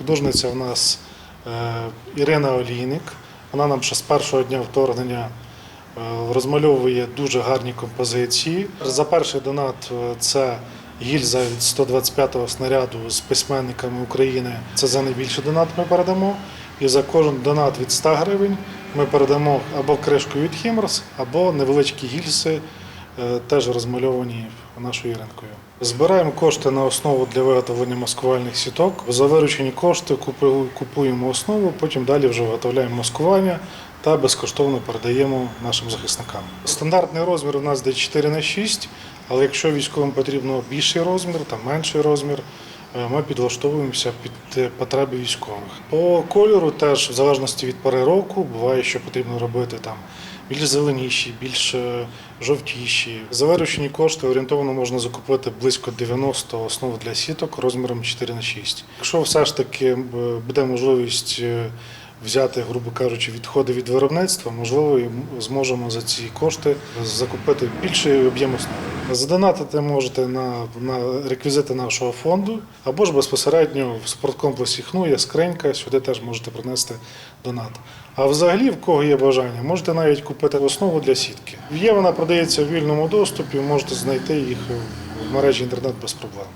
Художниця в нас е, Ірина Олійник. Вона нам ще з першого дня вторгнення е, розмальовує дуже гарні композиції. За перший донат е, це гільза від 125-го снаряду з письменниками України. Це за найбільший донат ми передамо. І за кожен донат від 100 гривень ми передамо або кришку від Хімерс, або невеличкі гільзи, е, теж розмальовані нашою ринкою. Збираємо кошти на основу для виготовлення маскувальних сіток. За виручені кошти купуємо основу, потім далі вже виготовляємо маскування та безкоштовно передаємо нашим захисникам. Стандартний розмір у нас де 4 на 6, але якщо військовим потрібно більший розмір, та менший розмір, е, ми підлаштовуємося під е, потреби військових. По кольору теж в залежності від пори року буває, що потрібно робити там більш зеленіші, більш е, жовтіші. За виручені кошти орієнтовно можна закупити близько 90 основ для сіток розміром 4 на 6. Якщо все ж таки е, буде можливість е, взяти, грубо кажучи, відходи від виробництва, можливо, зможемо за ці кошти закупити більший об'єм основи. Задонатити можете на, на реквізити нашого фонду або ж безпосередньо в спорткомплексі ХНУ є скринька, сюди теж можете принести донат. А взагалі, в кого є бажання, можете навіть купити основу для сітки. Є вона продається в вільному доступі, можете знайти їх в мережі інтернет без проблем.